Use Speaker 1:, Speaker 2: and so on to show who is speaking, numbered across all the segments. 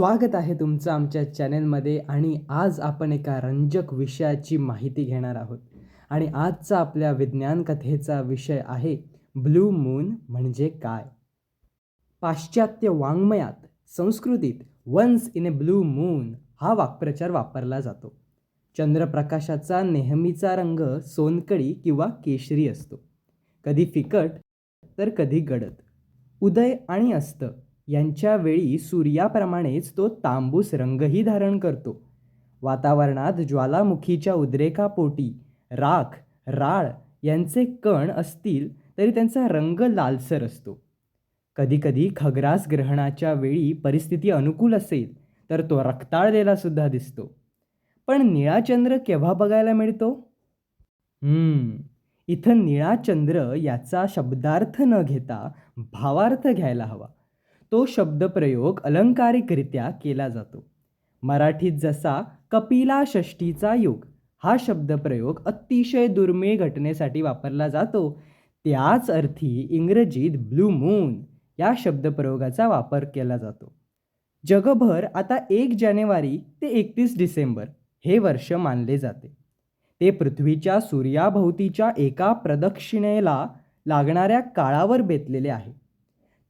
Speaker 1: स्वागत आहे तुमचं आमच्या चॅनेलमध्ये आणि आज आपण एका रंजक विषयाची माहिती घेणार आहोत. आणि आजचा आपल्या विज्ञान कथेचा विषय आहे ब्लू मून म्हणजे काय? पाश्चात्य वाङ्मयात संस्कृतीत once in a blue moon हा वाक्प्रचार वापरला जातो. चंद्रप्रकाशाचा नेहमीचा रंग सोनकडी किंवा केशरी असतो. कधी फिकट तर कधी गडद. उदय आणि अस्त यांच्या वेळी सूर्याप्रमाणेच तो तांबूस रंगही धारण करतो. वातावरणात ज्वालामुखीच्या उद्रेकापोटी राख राळ यांचे कण असतील तरी त्यांचा रंग लालसर असतो. कधीकधी खग्रास ग्रहणाच्या वेळी परिस्थिती अनुकूल असेल तर तो रक्ताळलेला सुद्धा दिसतो. पण निळा चंद्र केव्हा बघायला मिळतो? इथं निळा चंद्र याचा शब्दार्थ न घेता भावार्थ घ्यायला हवा. तो शब्दप्रयोग अलंकारिकरित्या केला जातो. मराठीत जसा कपिला षष्टीचा योग हा शब्दप्रयोग अतिशय दुर्मिळ घटनेसाठी वापरला जातो. त्याच अर्थी इंग्रजीत ब्लू मून या शब्दप्रयोगाचा वापर केला जातो. जगभर आता एक जानेवारी ते एकतीस डिसेंबर हे वर्ष मानले जाते. ते पृथ्वीच्या सूर्याभोवतीच्या एका प्रदक्षिणेला लागणाऱ्या काळावर बेतलेले आहे.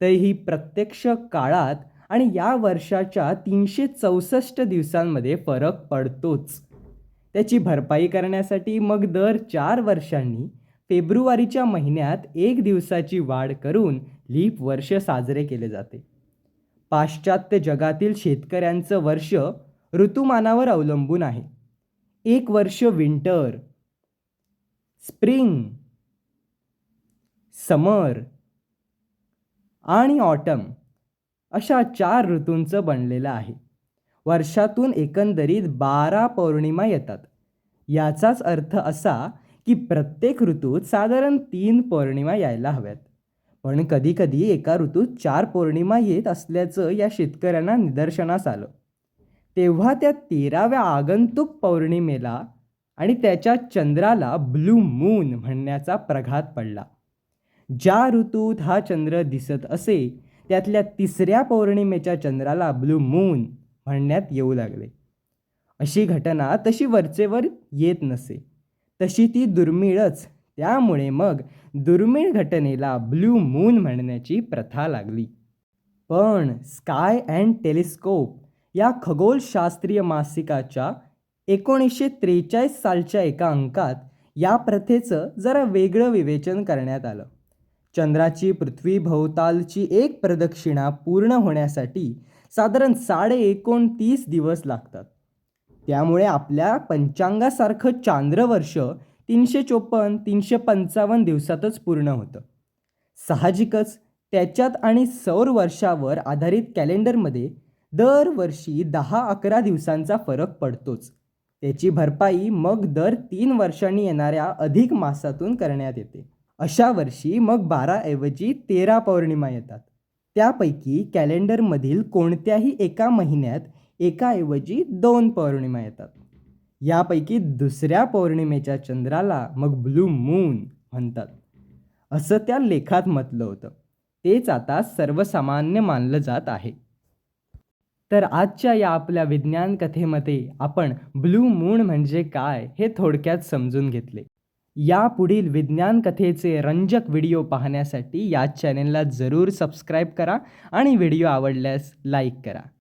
Speaker 1: तरीही प्रत्यक्ष काळात आणि या वर्षाच्या तीनशे चौसष्ट दिवसांमध्ये फरक पडतोच. त्याची भरपाई करण्यासाठी मग दर चार वर्षांनी फेब्रुवारीच्या महिन्यात एक दिवसाची वाढ करून लीप वर्ष साजरे केले जाते. पाश्चात्य जगातील शेतकऱ्यांचं वर्ष ऋतुमानावर अवलंबून आहे. एक वर्ष विंटर स्प्रिंग समर आणि ऑटम अशा चार ऋतूंचं बनलेलं आहे. वर्षातून एकंदरीत बारा पौर्णिमा येतात. याचाच अर्थ असा की प्रत्येक ऋतूत साधारण तीन पौर्णिमा यायला हव्यात. पण कधीकधी एका ऋतूत चार पौर्णिमा येत असल्याचं या शेतकऱ्यांना निदर्शनास आलं. तेव्हा त्या तेराव्या आगंतुक पौर्णिमेला आणि त्याच्या चंद्राला ब्लू मून म्हणण्याचा प्रघात पडला. ज्या ऋतूत हा चंद्र दिसत असे त्यातल्या तिसऱ्या पौर्णिमेच्या चंद्राला ब्लू मून म्हणण्यात येऊ लागले. अशी घटना तशी वरचेवर येत नसे. तशी ती दुर्मिळच. त्यामुळे मग दुर्मिळ घटनेला ब्लू मून म्हणण्याची प्रथा लागली. पण स्काय अँड टेलिस्कोप या खगोलशास्त्रीय मासिकाच्या एकोणीसशे त्रेचाळीस सालच्या एका अंकात या प्रथेचं जरा वेगळं विवेचन करण्यात आलं. चंद्राची पृथ्वीभोवतालची एक प्रदक्षिणा पूर्ण होण्यासाठी साधारण साडे एकोणतीस दिवस लागतात. त्यामुळे आपल्या पंचांगासारखं चांद्रवर्ष तीनशे चोपन्न तीनशे पंचावन्न दिवसातच पूर्ण होतं. साहजिकच त्याच्यात आणि सौर वर्षावर आधारित कॅलेंडरमध्ये दरवर्षी दहा अकरा दिवसांचा फरक पडतोच. त्याची भरपाई मग दर तीन वर्षांनी येणाऱ्या अधिक मासातून करण्यात येते. अशा वर्षी मग बाराऐवजी तेरा पौर्णिमा येतात. त्यापैकी कॅलेंडरमधील कोणत्याही एका महिन्यात एकाऐवजी दोन पौर्णिमा येतात. यापैकी दुसऱ्या पौर्णिमेच्या चंद्राला मग ब्लू मून म्हणतात. असं त्या लेखात म्हटलं होतं. तेच आता सर्वसामान्य मानलं जात आहे. तर आजच्या या आपल्या विज्ञान कथेमध्ये आपण ब्लू मून म्हणजे काय हे थोडक्यात समजून घेतले. या पुढील विज्ञान कथेचे रंजक व्हिडिओ पाहण्यासाठी या चॅनेलला जरूर सबस्क्राईब करा आणि व्हिडिओ आवडल्यास लाईक करा.